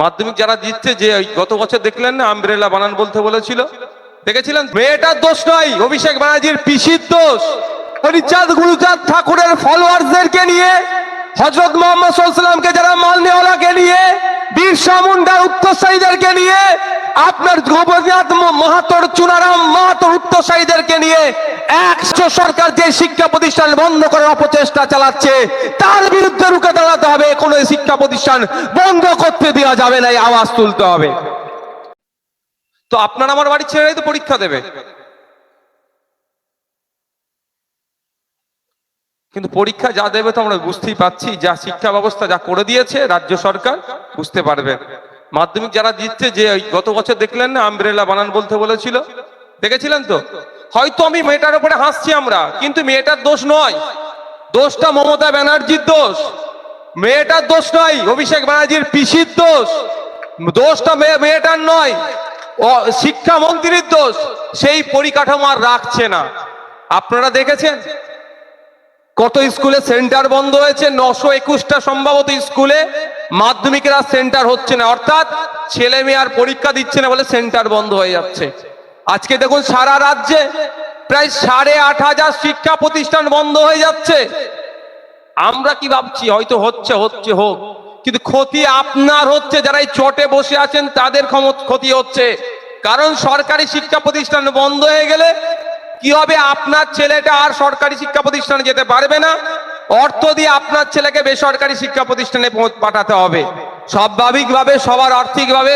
মাধ্যমিক যারা দিচ্ছে যে গত বছর দেখলেন না আমব্রেলা বানান বলতে বলেছিল। দেখেছিলেন? মেয়েটার দোষ নয় অভিষেক ব্যানার্জির পিসির দোষ। হরিচাঁদ গুরুচাঁদ ঠাকুরের ফলোয়ার্সদেরকে নিয়ে, হজরত মোহাম্মদ সাল্লামকে যারা মালনেওয়ালাকে নিয়ে, বীরসা মুন্ডার উত্তরসারীদেরকে নিয়ে আপনার গোপীনাথ মাহাতর চুনারাম, মাহাতর উত্তরসারীদেরকে নিয়ে একশো সরকার যে শিক্ষা প্রতিষ্ঠান বন্ধ করার অপচেষ্টা চালাচ্ছে, তার বিরুদ্ধে রুখে দাঁড়াতে হবে। কোনো শিক্ষা প্রতিষ্ঠান বন্ধ করতে দেওয়া যাবে না, এই আওয়াজ তুলতে হবে। তো আপনার আমার বাড়ির ছেলেরাই তো পরীক্ষা দেবে। কিন্তু পরীক্ষা যা দেবে তো আমরা বুঝতেই পাচ্ছি যা শিক্ষা ব্যবস্থা যা করে দিয়েছে রাজ্য সরকার, বুঝতে পারবে। মাধ্যমিক যারা দিচ্ছে যে গত বছর দেখলেন না আমব্রেলা বানান বলতে বলেছিল? দেখেছিলেন তো? হয়তো আমি মেয়েটার উপরে হাসছি আমরা, কিন্তু মেয়েটার দোষ নয়। দোষটা মমতা ব্যানার্জির দোষ। মেয়েটার দোষ নয়, অভিষেক ব্যানার্জির পিসির দোষ। দোষটা মেয়ে- মেয়েটার নয় শিক্ষামন্ত্রীর দোষ। সেই পরিকাঠামো আর রাখছে না। আপনারা দেখেছেন? কত স্কুলে সেন্টার বন্ধ হয়েছে? নশো একুশটা সম্ভবত স্কুলে মাধ্যমিকের আর সেন্টার হচ্ছে না। অর্থাৎ ছেলে মেয়ে আর পরীক্ষা দিচ্ছে না বলে সেন্টার বন্ধ হয়ে যাচ্ছে। আজকে দেখুন সারা রাজ্যে প্রায় সাড়ে আট হাজার শিক্ষা প্রতিষ্ঠান বন্ধ হয়ে যাচ্ছে। আমরা কি ভাবছি? হয়তো হচ্ছে হচ্ছে, হোক। কিন্তু ক্ষতি আপনার হচ্ছে, যারা এই চটে বসে আছেন, তাদের ক্ষতি হচ্ছে। কারণ সরকারি শিক্ষা প্রতিষ্ঠান বন্ধ হয়ে গেলে কি হবে? আপনার ছেলেটা আর সরকারি শিক্ষা প্রতিষ্ঠানে যেতে পারবে না। অর্থ দিয়ে আপনার ছেলেকে বেসরকারি শিক্ষা প্রতিষ্ঠানে পাঠাতে হবে। স্বাভাবিকভাবে, সবার আর্থিকভাবে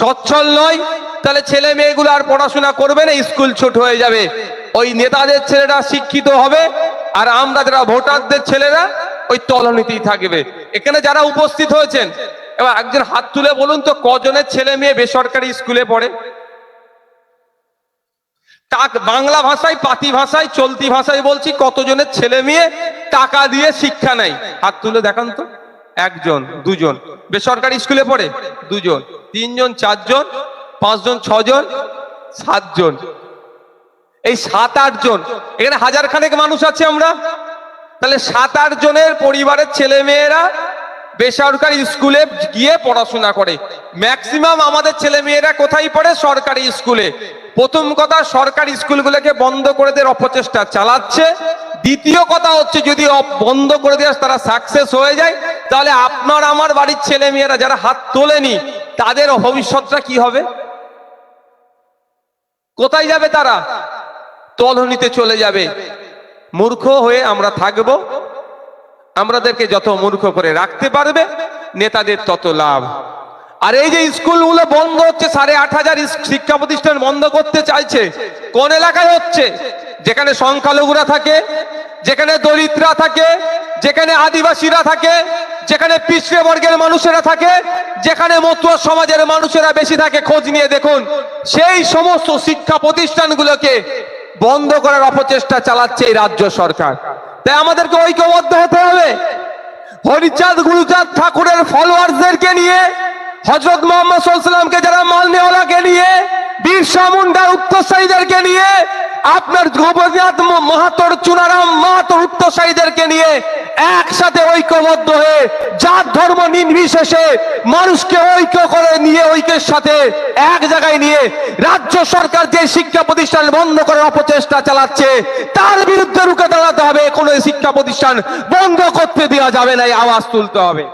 সচ্ছল নয়। তাহলে ছেলে মেয়েগুলো আর পড়াশোনা করবে না, স্কুল ছুট হয়ে যাবে। ওই নেতাদের ছেলেরা শিক্ষিত হবে, আর আমরা যারা ভোটারদের ছেলেরা, ওই তলনীতি থাকবে। এখানে যারা উপস্থিত হয়েছেন, এবার একজন হাত তুলে বলুন তো, কজনের ছেলে মেয়ে বেসরকারি স্কুলে পড়ে? বাংলা ভাষায়, পাতি ভাষায়, চলতি ভাষায় বলছি, কতজনের ছেলে মেয়ে টাকা দিয়ে শিক্ষা নেয়? হাত তুলে দেখান তো। একজন, দুজন। বেসরকারি স্কুলে পড়ে? দুজন। তিনজন, চারজন, পাঁচজন, ছজন, সাতজন। এই সাত আট জন এখানে হাজার খানেক মানুষ আছে আমরা। তাহলে সাত আট জনের পরিবারের ছেলে মেয়েরা বেসরকারি স্কুলে গিয়ে পড়াশোনা করে। ম্যাক্সিমাম আমাদের ছেলে মেয়েরা কোথায় পড়ে? সরকারি স্কুলে। প্রথম কথা, সরকারি স্কুলগুলোকে বন্ধ করে দেওয়ার অপচেষ্টা চালাচ্ছে। দ্বিতীয় কথা হচ্ছে, যদি বন্ধ করে দেওয়া তারা সাকসেস হয়ে যায়, তাহলে আপনার আমার বাড়ির ছেলে মেয়েরা যারা হাত তোলেনি, তাদের ভবিষ্যৎটা কি হবে? কোথায় যাবে তারা? তলহনিতে চলে যাবে। মূর্খ হয়ে আমরা থাকব। আমাদেরকে যত মূর্খ করে রাখতে পারবে, নেতাদের তত লাভ। আর এই যে স্কুলগুলো বন্ধ হচ্ছে, সাড়ে আট হাজার শিক্ষা প্রতিষ্ঠান বন্ধ করতে চাইছে, কোন এলাকায় হচ্ছে? যেখানে সংখ্যালঘুরা থাকে, যেখানে দরিদ্রা থাকে, যেখানে আদিবাসীরা থাকে, যেখানে পিছড়ে বর্গের মানুষেরা থাকে, যেখানে মতুয়া সমাজের মানুষেরা বেশি থাকে, খোঁজ নিয়ে দেখুন। সেই সমস্ত শিক্ষা প্রতিষ্ঠানগুলোকে বন্ধ করার অপচেষ্টা চালাচ্ছে এই রাজ্য সরকার। তাই আমাদেরকে ঐক্যবদ্ধ হতে হবে। হরিচাঁদ, গুরুচাঁদ ঠাকুরের ফলোয়ার্সদেরকে নিয়ে হজরত মোহাম্মদ সাল্লামকে যারা মালনেওয়ালাকে নিয়ে বীরসা মুন্ডার উত্তরসারীদেরকে নিয়ে, আপনার গোপীনাথ মাহাতর চুনারাম, মাহাতর উত্তরসারীদেরকে নিয়ে একসাথে ঐক্যবদ্ধ হয়ে, জাত ধর্ম নির্বিশেষে মানুষকে ঐক্য করে নিয়ে, ঐক্যের সাথে এক জায়গায় নিয়ে রাজ্য সরকার যে শিক্ষা প্রতিষ্ঠান বন্ধ করার অপচেষ্টা চালাচ্ছে, তার বিরুদ্ধে রুখে দাঁড়াতে হবে। কোনো শিক্ষা প্রতিষ্ঠান বন্ধ করতে দেওয়া যাবে না আওয়াজ তুলতে হবে।